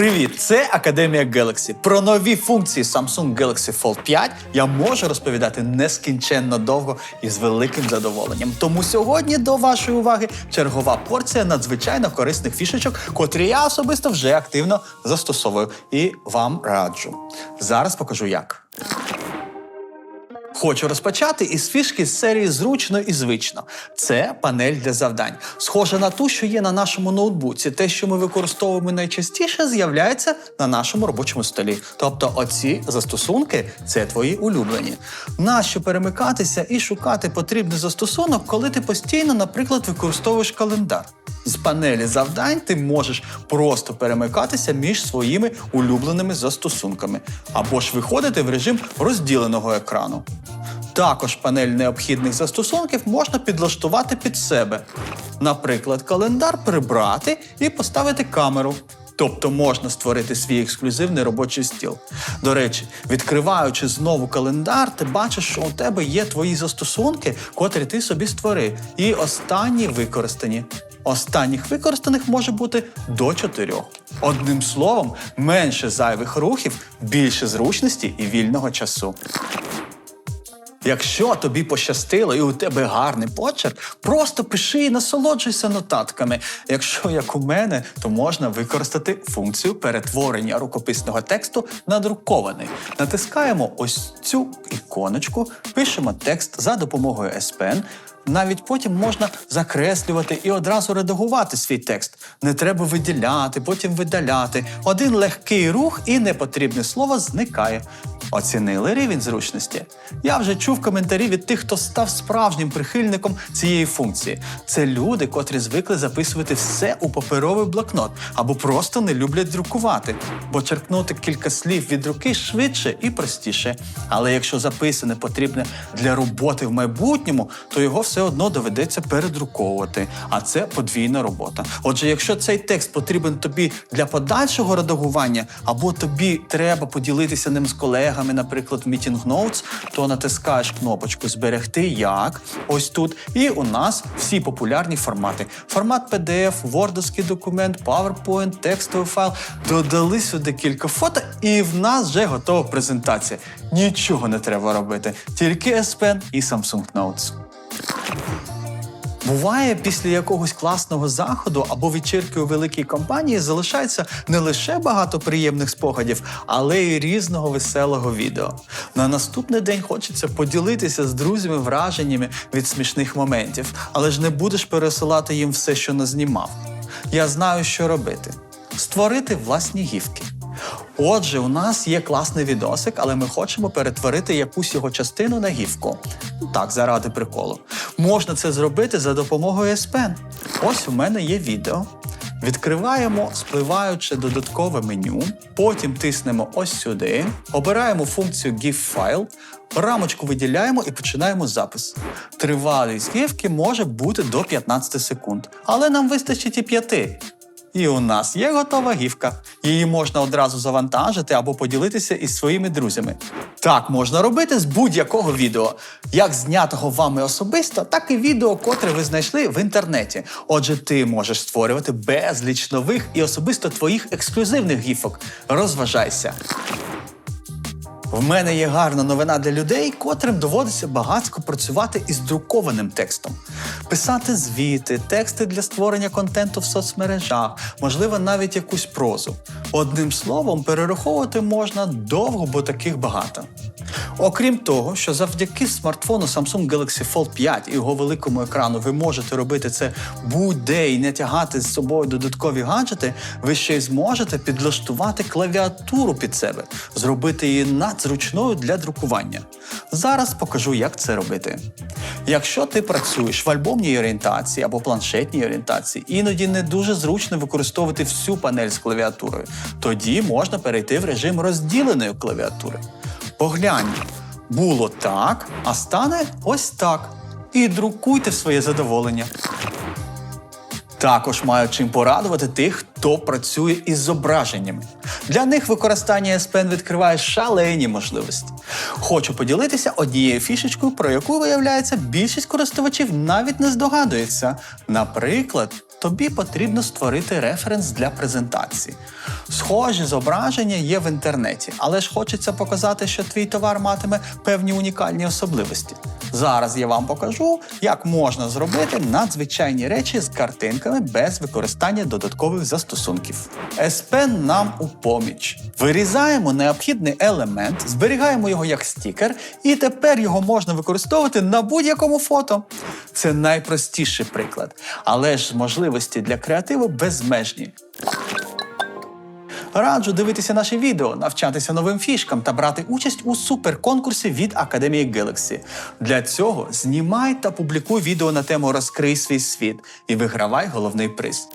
Привіт! Це Академія Galaxy. Про нові функції Samsung Galaxy Fold 5 я можу розповідати нескінченно довго і з великим задоволенням. Тому сьогодні до вашої уваги чергова порція надзвичайно корисних фішечок, котрі я особисто вже активно застосовую і вам раджу. Зараз покажу як. Хочу розпочати із фішки з серії зручно і звично. Це панель для завдань. Схожа на ту, що є на нашому ноутбуці. Те, що ми використовуємо найчастіше, з'являється на нашому робочому столі. Тобто, оці застосунки це твої улюблені. Нащо перемикатися і шукати потрібний застосунок, коли ти постійно, наприклад, використовуєш календар. З панелі завдань ти можеш просто перемикатися між своїми улюбленими застосунками або ж виходити в режим розділеного екрану. Також панель необхідних застосунків можна підлаштувати під себе. Наприклад, календар прибрати і поставити камеру. Тобто можна створити свій ексклюзивний робочий стіл. До речі, відкриваючи знову календар, ти бачиш, що у тебе є твої застосунки, котрі ти собі створив, і останні використані. Останніх використаних може бути до чотирьох. Одним словом, менше зайвих рухів, більше зручності і вільного часу. Якщо тобі пощастило і у тебе гарний почерк, просто пиши і насолоджуйся нотатками. Якщо як у мене, то можна використати функцію перетворення рукописного тексту на друкований. Натискаємо ось цю іконочку, пишемо текст за допомогою S. Навіть потім можна закреслювати і одразу редагувати свій текст. Не треба виділяти, потім видаляти. Один легкий рух і непотрібне слово зникає. Оцінили рівень зручності. Я вже чув коментарі від тих, хто став справжнім прихильником цієї функції. Це люди, котрі звикли записувати все у паперовий блокнот або просто не люблять друкувати, бо черкнути кілька слів від руки швидше і простіше. Але якщо записане потрібне для роботи в майбутньому, то його все одно доведеться передруковувати. А це подвійна робота. Отже, якщо цей текст потрібен тобі для подальшого редагування, або тобі треба поділитися ним з колегами, наприклад, в Meeting Notes, то натискаєш кнопочку Зберегти як ось тут. І у нас всі популярні формати: формат PDF, Wordовський документ, PowerPoint, текстовий файл. Додали сюди кілька фото, і в нас вже готова презентація. Нічого не треба робити, тільки S Pen і Samsung Notes. Буває, після якогось класного заходу або вечірки у великій компанії залишається не лише багато приємних спогадів, але й різного веселого відео. На наступний день хочеться поділитися з друзями враженнями від смішних моментів, але ж не будеш пересилати їм все, що назнімав. Я знаю, що робити: створити власні гівки. Отже, у нас є класний відосик, але ми хочемо перетворити якусь його частину на гівку. Ну, Так, заради приколу. Можна це зробити за допомогою S Pen. Ось у мене є відео. Відкриваємо, спливаючи додаткове меню, потім тиснемо ось сюди, обираємо функцію GIF File, рамочку виділяємо і починаємо запис. Тривалість гівки може бути до 15 секунд, але нам вистачить і 5. І у нас є готова гівка. Її можна одразу завантажити або поділитися із своїми друзями. Так можна робити з будь-якого відео, як знятого вами особисто, так і відео, котре ви знайшли в інтернеті. Отже, ти можеш створювати безліч нових і особисто твоїх ексклюзивних гіфок. Розважайся. В мене є гарна новина для людей, котрим доводиться багатько працювати із друкованим текстом, писати звіти, тексти для створення контенту в соцмережах, можливо, навіть якусь прозу. Одним словом, перераховувати можна довго, бо таких багато. Окрім того, що завдяки смартфону Samsung Galaxy Fold 5 і його великому екрану ви можете робити це будь-де і не тягати з собою додаткові гаджети, ви ще й зможете підлаштувати клавіатуру під себе, зробити її надзручною для друкування. Зараз покажу, як це робити. Якщо ти працюєш в альбомній орієнтації або планшетній орієнтації, іноді не дуже зручно використовувати всю панель з клавіатурою, тоді можна перейти в режим розділеної клавіатури. Поглянь, було так, а стане ось так. І друкуйте в своє задоволення. Також маю чим порадувати тих, хто працює із зображеннями. Для них використання S відкриває шалені можливості. Хочу поділитися однією фішечкою, про яку, виявляється, більшість користувачів навіть не здогадується. Наприклад, тобі потрібно створити референс для презентації. Схожі зображення є в інтернеті, але ж хочеться показати, що твій товар матиме певні унікальні особливості. Зараз я вам покажу, як можна зробити надзвичайні речі з картинками без використання додаткових застосунків. SP нам у поміч. Вирізаємо необхідний елемент, зберігаємо його як стікер, і тепер його можна використовувати на будь-якому фото. Це найпростіший приклад, але ж можливості для креативу безмежні. Раджу дивитися наші відео, навчатися новим фішкам та брати участь у суперконкурсі від Академії Galaxy. Для цього знімай та публікуй відео на тему Розкрий свій світ і вигравай головний приз.